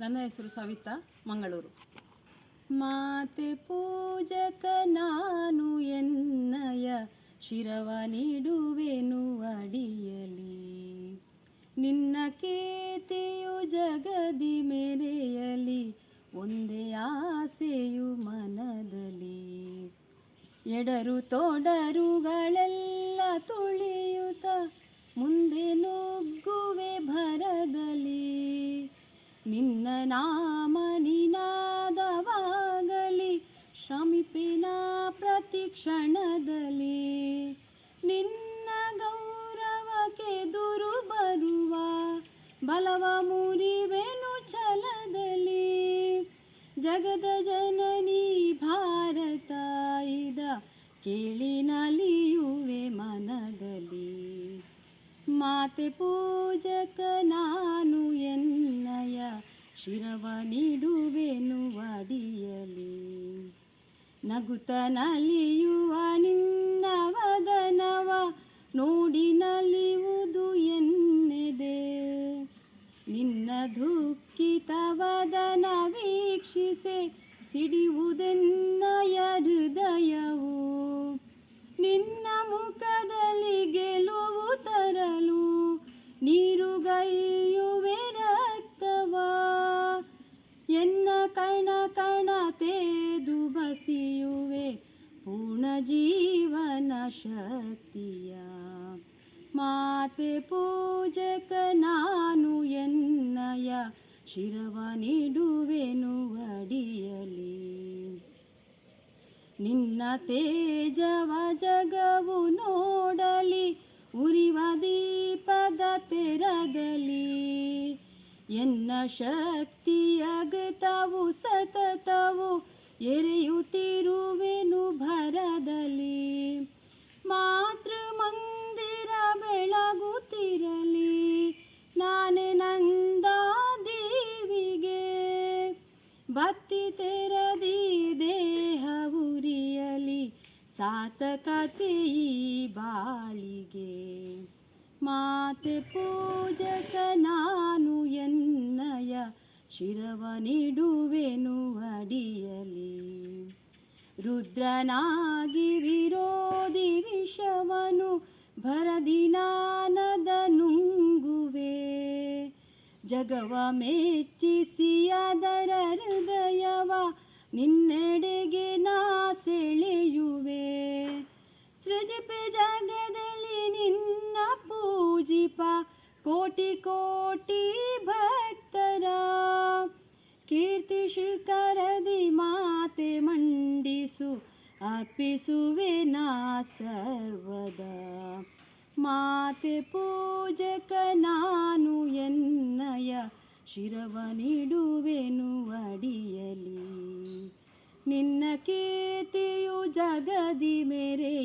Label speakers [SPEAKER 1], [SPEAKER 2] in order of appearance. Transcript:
[SPEAKER 1] ನನ್ನ ಹೆಸರು ಸವಿತಾ ಮಂಗಳೂರು. ಮಾತೆ ಪೂಜಕ ನಾನು ಎನ್ನಯ, ಶಿರವ ನೀಡುವೆನು ಅಡಿಯಲಿ. ನಿನ್ನ ಕೀರ್ತಿಯು ಜಗದಿ ಮೆರೆಯಲಿ, ಒಂದೇ ಆಸೆಯು ಮನದಲ್ಲಿ. ಎಡರು ತೋಡರುಗಳೆಲ್ಲ ತುಳಿಯುತ್ತ, ಮುಂದೆ ನುಗ್ಗುವೆ ನಾಮ ನಿನಾದವಾಗಲಿ ಶ್ರಮಿಪಿನ ಪ್ರತಿ ಕ್ಷಣದಲ್ಲಿ ನಿನ್ನ ಗೌರವಕ್ಕೆ ದುರು ಬರುವ ಬಲವ ಮುರಿವೆನು ಛಲದಲ್ಲಿ. ಜಗದ ಜನನಿ ಭಾರತ ಇದ ಕೇಳಿನಲಿಯುವೆ ಮನದಲ್ಲಿ. ಮಾತೆ ಪೂಜಕ ನಾನು ಎನ್ನಯ ಶಿರವ ನೀಡುವೆನು ಅಡಿಯಲಿ. ನಗುತ ನಲಿಯುವ ನಿನ್ನ ವದನವ ನೋಡಿ ನಲಿಯುವುದು ಎನ್ನೆದೆ. ನಿನ್ನ ದುಃಖಿತ ವದನ ವೀಕ್ಷಿಸೆ ಸಿಡಿಯುವುದೆನ್ನ ಹೃದಯವು ಶಕ್ತಿಯ ಮಾತೆ ಪೂಜಕ ನಾನು ಎನ್ನಯ ಶಿರವ ನೀಡುವೆನು ಅಡಿಯಲಿ. ನಿನ್ನ ತೇಜವ ಜಗವು ನೋಡಲಿ, ಉರಿವ ದೀಪದ ತೆರಗಲಿ. ಎನ್ನ ಶಕ್ತಿಯಗತವು ಸತತವು ಎರೆಯುತ್ತಿರುವೆನು ಭರದಲ್ಲಿ. ಮಾತೃ ಮಂದಿರ ಬೆಳಗುತ್ತಿರಲಿ. ನಾನೇ ನಂದ ದೇವಿಗೆ ಭಕ್ತಿ ತೆರದಿ ದೇಹ ಉರಿಯಲಿ. ಸಾರ್ಥಕತೆ ಈ ಬಾಳಿಗೆ. ಮಾತೆ ಪೂಜಕ ನಾನು ಎನ್ನಯ ಶಿರವ ನೀಡುವೆನು ಅಡಿಯಲಿ. ರುದ್ರನಾಗಿ ಜಗವ ಮೆಚ್ಚಿಸಿಯದರ ಹೃದಯವ ನಿನ್ನೆಡೆಗೆ ನಾ ಸೆಳೆಯುವೆ. ಸೃಜಿಪೆ ಜಗದಲ್ಲಿ ನಿನ್ನ ಪೂಜಿಪ, ಕೋಟಿ ಕೋಟಿ ಭಕ್ತರ. ಕೀರ್ತಿ ಶಿಖರದಿ ಮಾತೆ ಮಂಡಿಸು, ಅರ್ಪಿಸುವೆ ನಾ ಸರ್ವದ. ಮಾತೆ ಪೂಜಕ ನಾನು ಎನ್ನಯ ಶಿರವ ನೀಡುವೆನು ಅಡಿಯಲಿ ನಿನ್ನ ಕೀರ್ತಿಯು ಜಗದಿ ಮೆರೆಯಲಿ